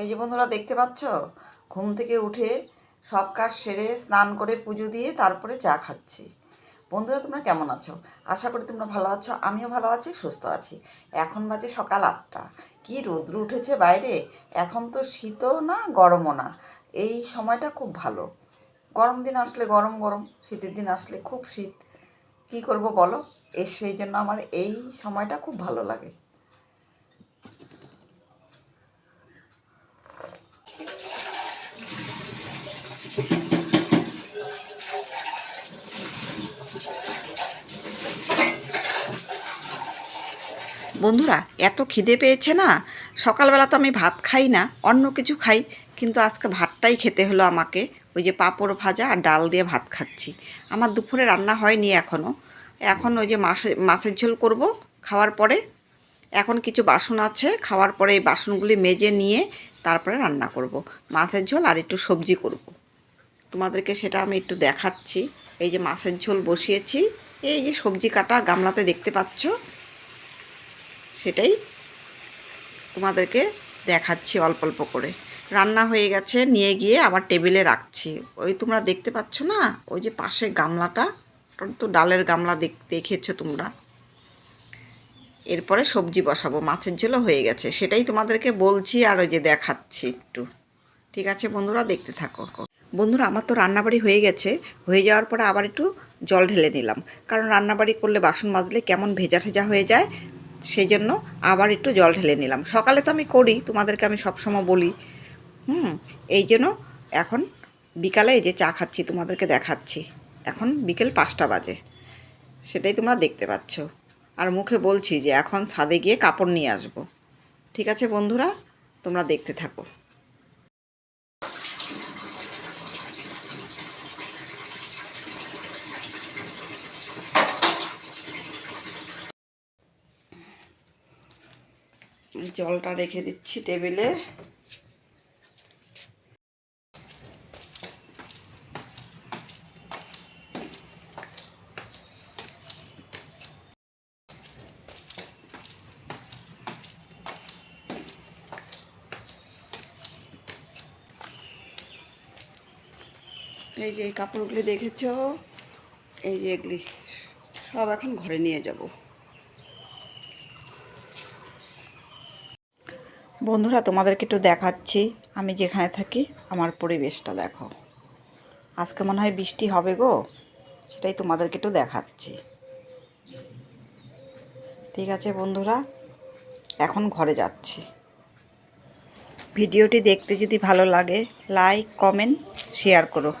এই যে বন্ধুরা দেখতে পাচ্ছ? ঘুম থেকে উঠে সব কাজ সেরে স্নান করে পুজো দিয়ে তারপরে চা খাচ্ছি। বন্ধুরা, তোমরা কেমন আছো? আশা করি তোমরা ভালো আছো, আমিও ভালো আছি, সুস্থ আছি। এখন বাজে সকাল আটটা। কি রৌদ্র উঠেছে বাইরে? এখন তো শীতও না, গরমও না। এই সময়টা খুব ভালো। গরম দিন আসলে গরম গরম। শীতের দিন আসলে খুব শীত। কি করব বলো? এর সেই জন্য আমার এই সময়টা খুব ভালো লাগে। বন্ধুরা, এত খিদে পেয়েছে না? সকালবেলা তো আমি ভাত খাই না, অন্য কিছু খাই, কিন্তু আজকে ভাতটাই খেতে হলো আমাকে। ওই যে পাঁপড় ভাজা আর ডাল দিয়ে ভাত খাচ্ছি। আমার দুপুরে রান্না হয়নি এখনও এখন ওই যে মাসে, মাছের ঝোল করব খাওয়ার পরে। এখন কিছু বাসন আছে, খাওয়ার পরে এই বাসনগুলি মেজে নিয়ে তারপরে রান্না করব। মাছের ঝোল আর একটু সবজি করব। তোমাদেরকে সেটা আমি একটু দেখাচ্ছি। এই যে মাছের ঝোল বসিয়েছি, এই যে সবজি কাটা গামলাতে দেখতে পাচ্ছ সেটাই তোমাদেরকে দেখাচ্ছি অল্প অল্প করে। রান্না হয়ে গেছে, নিয়ে গিয়ে আবার টেবিলে রাখছি। ওই তোমরা দেখতে পাচ্ছ না? ওই যে পাশে গামলাটা তো ডালের গামলা দেখ, দেখেছ তোমরা? এরপরে সবজি বসাবো, মাছের ঝোলও হয়ে গেছে। সেটাই তোমাদেরকে বলছি আর ওই যে দেখাচ্ছি একটু। ঠিক আছে বন্ধুরা, দেখতে থাকো। বন্ধুরা, আমার তো রান্নাবাড়ি হয়ে গেছে। হয়ে যাওয়ার পরে আবার একটু জল ঢেলে নিলাম। কারণ রান্নাবাড়ি করলে বাসন মাজলে কেমন ভেজা ঠেজা হয়ে যায় সেই জন্য আবার একটু জল ঢেলে নিলাম। সকালে তো আমি করি, তোমাদেরকে আমি সবসময় বলি। হুম, এই জন্য এখন বিকালে যে চা খাচ্ছি, তোমাদেরকে দেখাচ্ছি। এখন বিকেল পাঁচটা বাজে। সেটাই তোমরা দেখতে পাচ্ছ। আর মুখে বলছি যে এখন ছাদে গিয়ে কাপড় নিয়ে আসব। ঠিক আছে বন্ধুরা? তোমরা দেখতে থাকো। জলটা রেখে দিচ্ছি টেবিলে। এই যে এই কাপড়গুলি দেখেছ, এই যে এগুলি, সব এখন ঘরে নিয়ে যাব। বন্ধুরা, তোমাদেরকে একটু দেখাচ্ছি। আমি যেখানে থাকি, আমার পরিবেশটা দেখো। আজকে মনে হয় বৃষ্টি হবে গো, সেটাই তোমাদেরকে একটু দেখাচ্ছি। ঠিক আছে বন্ধুরা, এখন ঘরে যাচ্ছি। ভিডিওটি দেখতে যদি ভালো লাগে লাইক কমেন্ট শেয়ার করো।